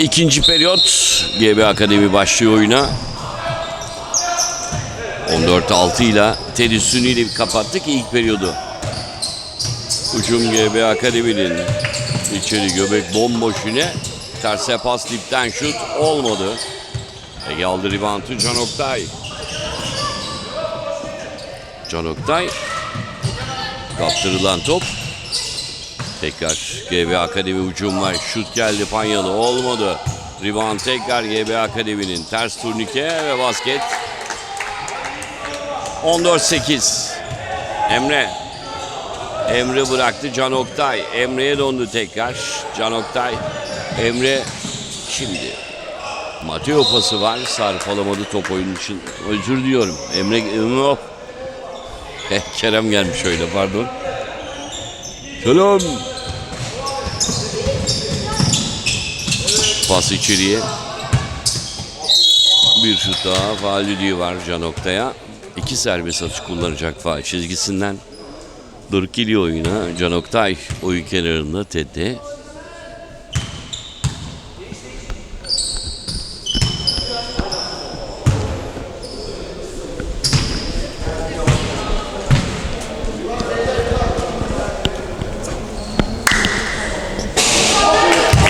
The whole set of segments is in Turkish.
İkinci periyot GB Akademi başlıyor oyuna. 14-6 ile Teddy Suni ile kapattık ilk periyodu. Ucum GB Akademi'nin içeri göbek bomboş yine. Terse pas dipten şut olmadı. Ege aldı ribantı Can Oktay. Can Oktay. Kaptırılan top. Tekrar GB Akademi hücum var. Şut geldi Panyalı. Olmadı. Rebound tekrar GB Akademi'nin ters turnike ve basket. 14-8. Emre. Emre bıraktı Can Oktay. Emre'ye döndü tekrar. Can Oktay. Emre şimdi. Mateo pası var. Sarf alamadı top oyun için. Özür diliyorum. Emre Emre Kerem gelmiş öyle pardon. Selam. Pas içeriye. Bir şut daha. Faal var Can Oktay'a. İki serbest atış kullanacak faal çizgisinden. Geliyor oyuna. Can Oktay oyun kenarında Ted'de.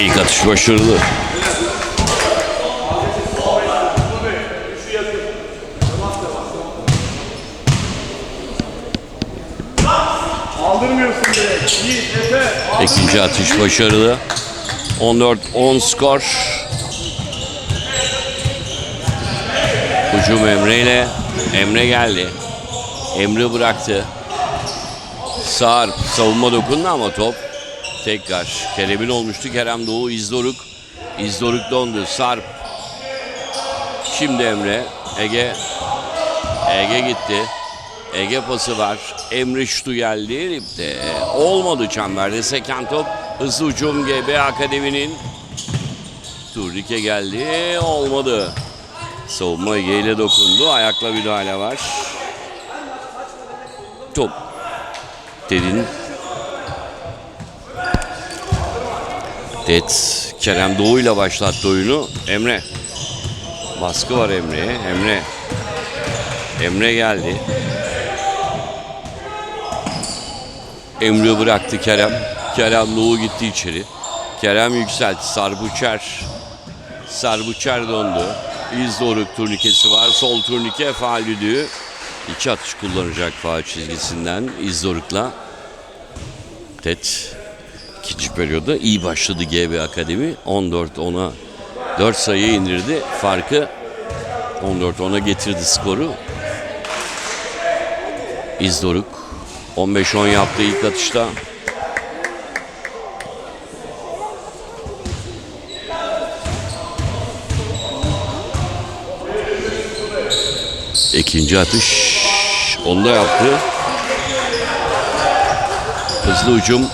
İlk atış başarılı. İkinci atış başarılı. 14-10 skor. Hücum Emre ile Emre geldi. Emre bıraktı. Sarp savunma dokundu ama top tekrar Kerem'in olmuştu. Kerem Doğu İzdoruk. İzdoruk dondu. Sarp. Şimdi Emre. Ege. Ege gitti. Ege pası var. Emre şutu geldi. Ripte. Olmadı çemberde. Seken top. Hızlı ucum GB Akademi'nin. Turnike geldi. Olmadı. Savunma Ege ile dokundu. Ayakla müdahale var. Top. Dedin. Det. Kerem Doğu ile başlattı oyunu. Emre. Baskı var Emre'ye. Emre. Emre geldi. Emre bıraktı Kerem. Kerem Doğu gitti içeri. Kerem yükseltti. Sarbuçer. Sarbuçer döndü. İz doruk turnikesi var. Sol turnike faal düdüğü. İki atış kullanacak faal çizgisinden İz dorukla. Tet ikinci periyoda iyi başladı GB Akademi. 14-10'a 4 sayı indirdi. Farkı 14-10'a getirdi skoru. İzdoruk 15-10 yaptı ilk atışta. İkinci atış onu da yaptı. Hızlı ucum.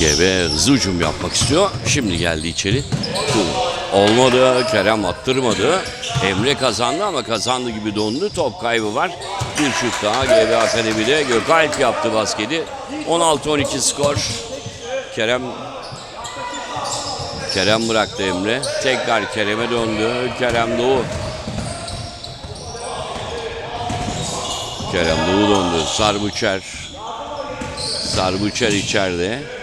GB hızlı ucum yapmak istiyor. Şimdi geldi içeri. Olmadı. Kerem attırmadı. Emre kazandı ama kazandı gibi dondu. Top kaybı var. Bir şut daha GB Akademi'de. Gökalp yaptı basketi. 16-12 skor. Kerem Kerem bıraktı Emre. Tekrar Kerem'e döndü. Kerem Doğu. Kerem Doğu döndü. Sarbuçer. Sarbuçer içeride.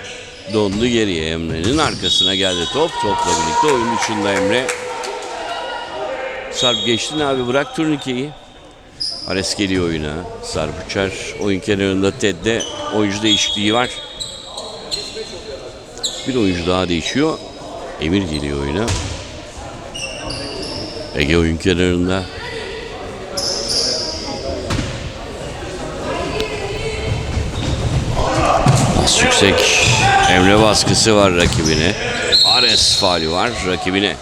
Dondu geriye Emre'nin arkasına geldi top. Topla birlikte oyun dışında Emre. Sarp geçtin abi bırak turnikeyi. Ares geliyor oyuna. Sarp uçar. Oyun kenarında Ted'de oyuncu değişikliği var. Bir oyuncu daha değişiyor. Emir geliyor oyuna. Ege oyun kenarında. Bas yüksek. Emre baskısı var rakibine. Ares faali var rakibine.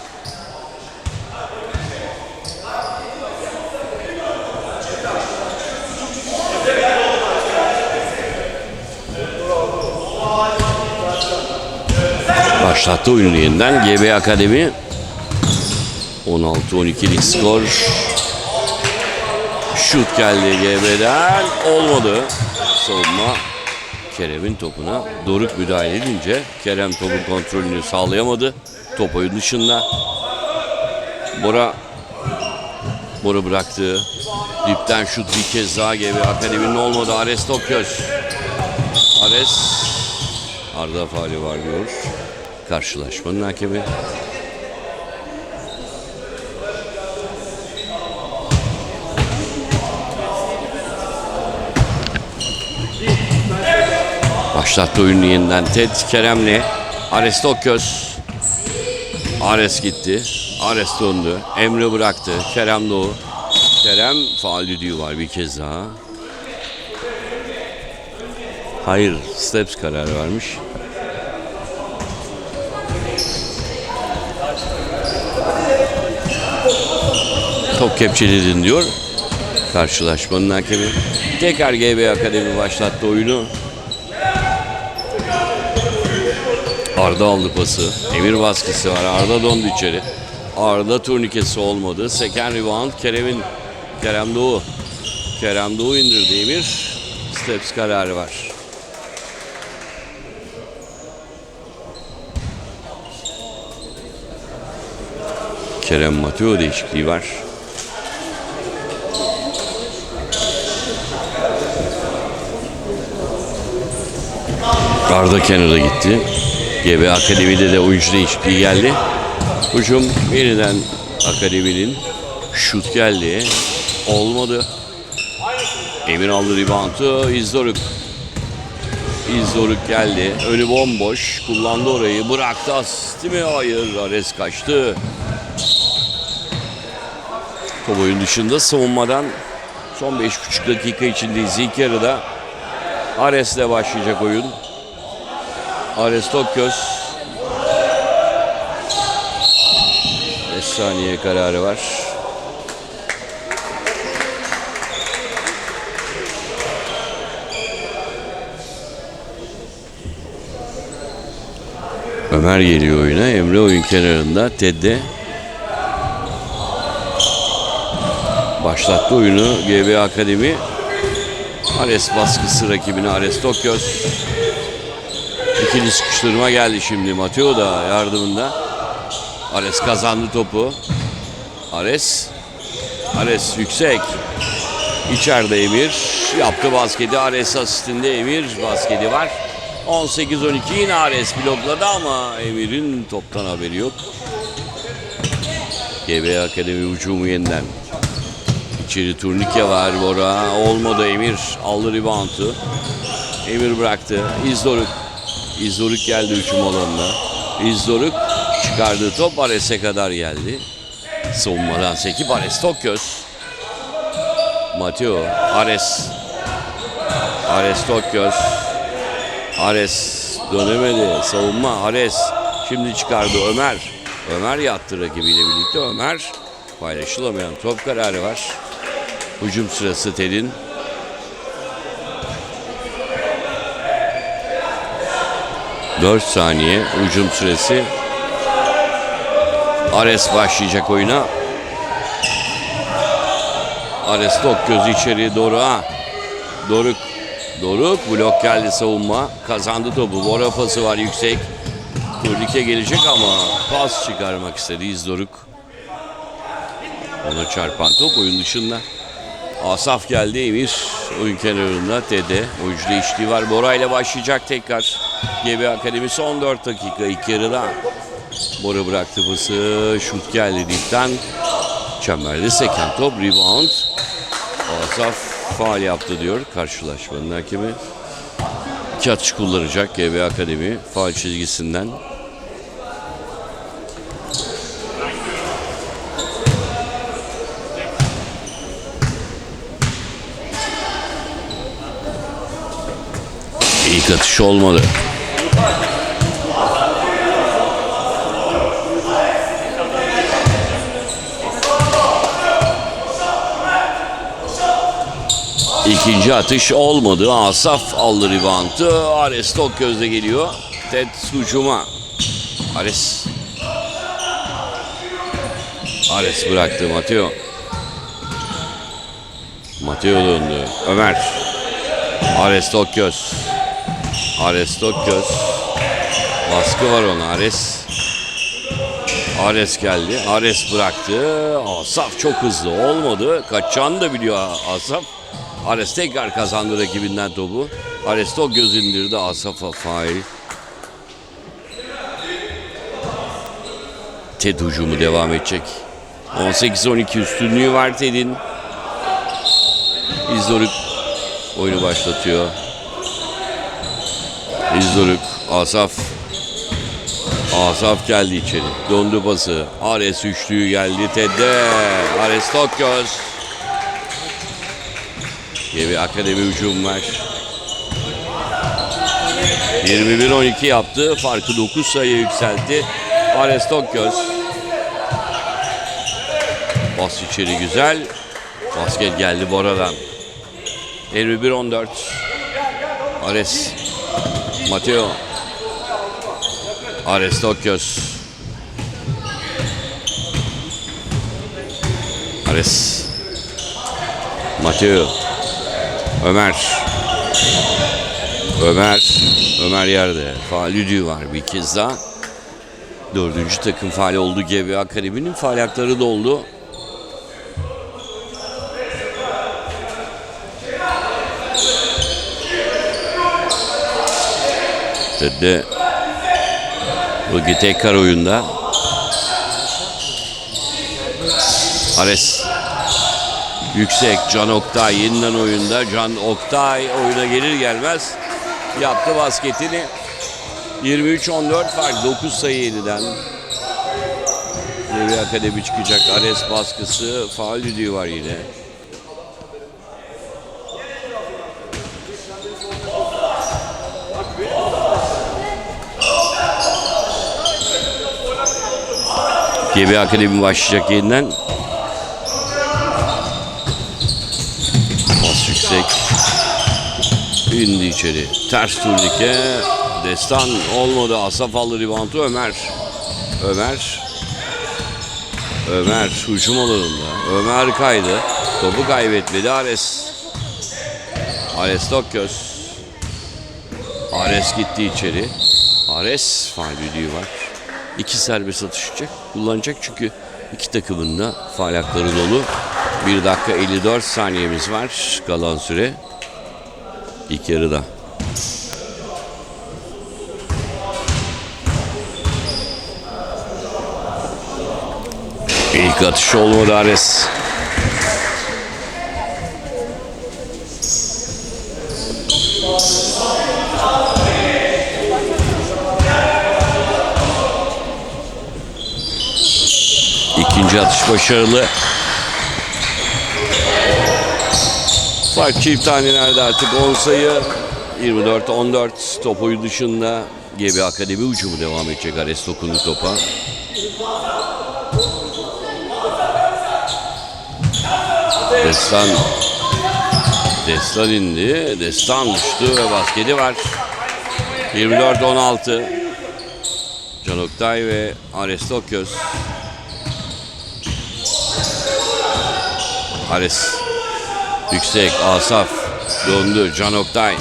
Başlattı oyunu yeniden. GB Akademi 16-12'lik skor. Şut geldi GB'den. Olmadı. Savunma Kerem'in topuna Doruk müdahale edince Kerem topun kontrolünü sağlayamadı. Top oyun dışında. Bora Bora bıraktı. Dipten şut bir kez daha gibi. Akademinin olmadı. Ares Tokyöz. Ares Arda faali var diyor. Karşılaşmanın hakemi. Başlattı oyunu yeniden Ted Kerem'le. Ares Tokyöz. Ares gitti. Ares döndü. Emre bıraktı. Kerem Doğu. Kerem faal düdüğü var bir kez daha. Hayır, Steps kararı vermiş. Top kepçeledin diyor. Karşılaşmanın hakemi. Tekrar GB Akademi başlattı oyunu. Arda aldı pası. Emir baskısı var. Arda dondu içeri. Arda turnikesi olmadı. Seken rebound Kerem'in. Kerem Doğu. Kerem Doğu indirdi Emir. Steps kararı var. Kerem Mateo değişikliği var. Arda kenara gitti. GB Akademi'de de oyuncu değişikliği geldi. Hücum yeniden Akademi'nin şut geldi. Olmadı. Emir aldı reboundu. İzdoruk. İzdoruk geldi. Önü bomboş. Kullandı orayı. Bıraktı asisti mi? Hayır. Ares kaçtı. Top oyun dışında savunmadan son 5,5 dakika içindeyiz. İlk yarıda Ares'le başlayacak oyun. Ares Tokyos 5 saniye kararı var. Ömer geliyor oyuna. Emre oyun kenarında. Tedde başlattı oyunu. GB Akademi Ares baskısı rakibine Ares Tokyos. İkili sıkıştırma geldi şimdi. Mateo da yardımında. Ares kazandı topu. Ares. Ares yüksek. İçeride Emir. Yaptı basketi. Ares asistinde Emir basketi var. 18-12 yine Ares blokladı ama Emir'in toptan haberi yok. GB Akademi hücumu yeniden. İçeri turnike var Bora. Olmadı Emir. Aldı reboundu. Emir bıraktı. İzdoruk. İzdoruk geldi hücum alanına. İzdoruk çıkardığı top Ares'e kadar geldi. Savunmadan sekip Ares Tokyöz. Mateo. Ares. Ares Tokyöz. Ares dönemedi. Savunma Ares. Şimdi çıkardı Ömer. Ömer yattı rakibiyle birlikte. Ömer paylaşılamayan top kararı var. Hücum sırası Ted'in. Dört saniye hücum süresi. Ares başlayacak oyuna. Ares top gözü içeriye doğru ha. Doruk. Doruk blok geldi savunma. Kazandı topu. Bora pası var yüksek. Turnike gelecek ama pas çıkarmak istedi İzdoruk. Ona çarpan top oyun dışında. Asaf geldi Emir oyun kenarında Tede oyuncu değişikliği var. Bora ile başlayacak tekrar. GB Akademi son 4 dakika ilk yarıda. Bora bıraktı pası. Şut geldi dipten. Çemberde seken top. Rebound. Asaf faal yaptı diyor karşılaşmanın hakemi. İki atış kullanacak GB Akademi faal çizgisinden. İlk atış olmadı. İkinci atış olmadı. Asaf aldı reboundu. Ares tok gözde geliyor. Ted hücuma. Ares. Ares bıraktı Mateo. Mateo döndü. Ömer. Ares Tokyos. Ares Tokyos. Baskı var ona Ares. Ares geldi. Ares bıraktı. Asaf çok hızlı olmadı. Kaçacağını da biliyor Asaf. Ares tekrar kazandı rakibinden topu. Ares top göz indirdi Asaf'a fail. Ted hücumu devam edecek. 18-12 üstünlüğü var Ted'in. İzdoruk oyunu başlatıyor. İzdoruk, Asaf. Asaf geldi içeri. Dondu pası. Ares üçlüğü geldi Ted'de. Ares Tokyoz. Bir akademi hücum var. 21-12 yaptı. Farkı 9 sayıya yükseltti. Ares Tokyoz. Bas içeri güzel. Basket geldi Bora'dan. 21-14. Ares. Mateo. Ares Tokyoz. Ares. Mateo. Ömer. Ömer. Ömer yerde. Faal düdüğü var bir kez daha. Dördüncü takım faali oldu GB Akademi'nin faal hakları doldu. Dedi. Bugün tekrar oyunda. Ares. Yüksek Can Oktay yeniden oyunda. Can Oktay oyuna gelir gelmez yaptı basketini. 23-14 fark 9 sayı yeniden. Devre Akademi çıkacak. Ares baskısı. Faal düdüğü var yine. GB Akademi başlayacak yeniden. Pas yüksek. İndi içeri. Ters turnike. Destan olmadı. Asaf aldı ribantı Ömer. Ömer. Ömer hücum alanında. Ömer kaydı. Topu kaybetmedi Ares. Ares Tokyoz. Ares gitti içeri. Ares faal var. İki serbest atışacak. Kullanacak çünkü iki takımın da faal hakları dolu. 1 dakika 54 saniyemiz var kalan süre. İlk yarıda. İlk atış olmadı Ares. İkinci atış başarılı. Fark çift tanelerde artık 10 sayı. 24-14 top oyun dışında GB Akademi hücumu devam edecek. Ares dokundu topa. Destan Destan indi. Destan düştü ve basketi var. 24-16 Can Oktay ve Ares Tokyöz. Ares Yüksek Asaf döndü Can Oktay.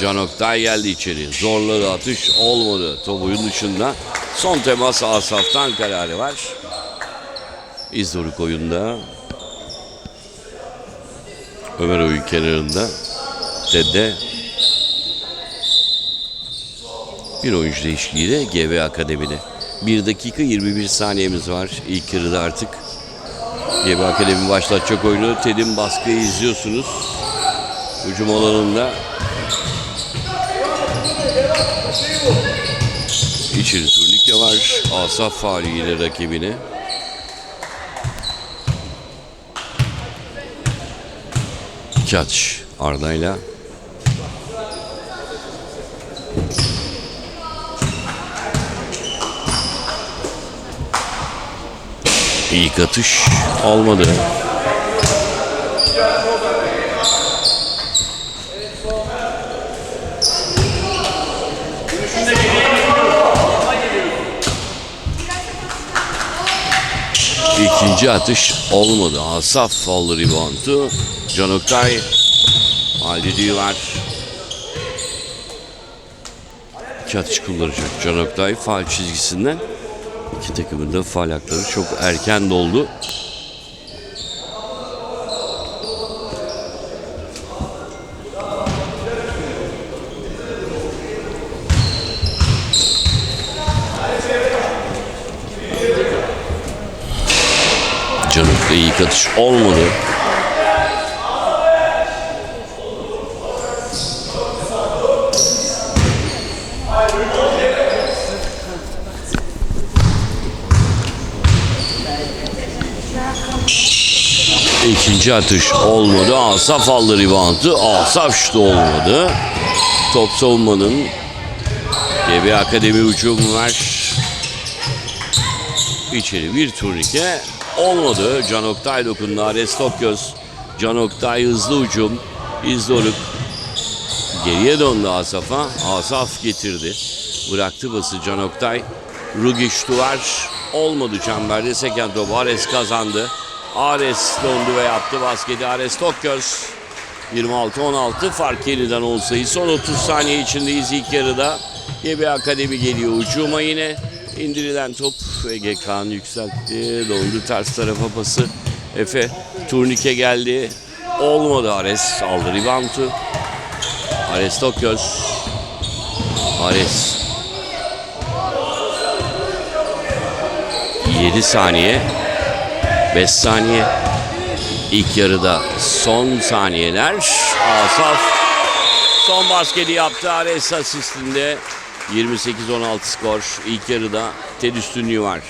Can Oktay geldi içeri. Zorladı atış olmadı. Top oyun dışında. Son temas Asaf'tan kararı var. İzdoruk oyunda. Ömer oyun kenarında. Tedde. Bir oyuncu değişikliğiyle GB Akademi'de. 1 dakika 21 saniyemiz var. İlk yarıda artık. GB Akademi başlatacak oyunu. Ted'in baskıyı izliyorsunuz. Hücum alanında. İçeri turnike var. Asaf faaliyle rakibine. İki atış Arda'yla. İlk atış olmadı. İkinci atış olmadı. Asaf aldı reboundu. Can Oktay Halidi. İki atış kullanacak Can Oktay faal çizgisinden. İki takımın da faal hakları çok erken doldu. Canuk'ta iyi atış olmadı. İkinci atış olmadı. Asaf aldı reboundu. Asaf şutu olmadı. Top savunmanın GB Akademi hücumu var. İçeri bir turnike olmadı. Can Oktay dokundu. Ares Tokyoz. Can Oktay hızlı hücum. İzdoruk. Geriye döndü Asaf'a. Asaf getirdi. Bıraktı bası Can Oktay. Rugi şutu. Olmadı çemberde. Seken topu Ares kazandı. Ares döndü ve yaptı basketi. Ares Tokyoz. 26-16 fark yeniden olsaydı. Son 30 saniye içindeyiz ilk yarıda. GB Akademi geliyor ucuma yine. indirilen top Ege Kaan yükseltti. Dondu ters tarafa pası. Efe turnike geldi. Olmadı Ares aldı reboundu. Ares Tokyoz. Ares 7 saniye 5 saniye. İlk yarıda son saniyeler. Asaf son basketi yaptı. Ares asistinde. 28-16 skor. İlk yarıda TED üstünlüğü var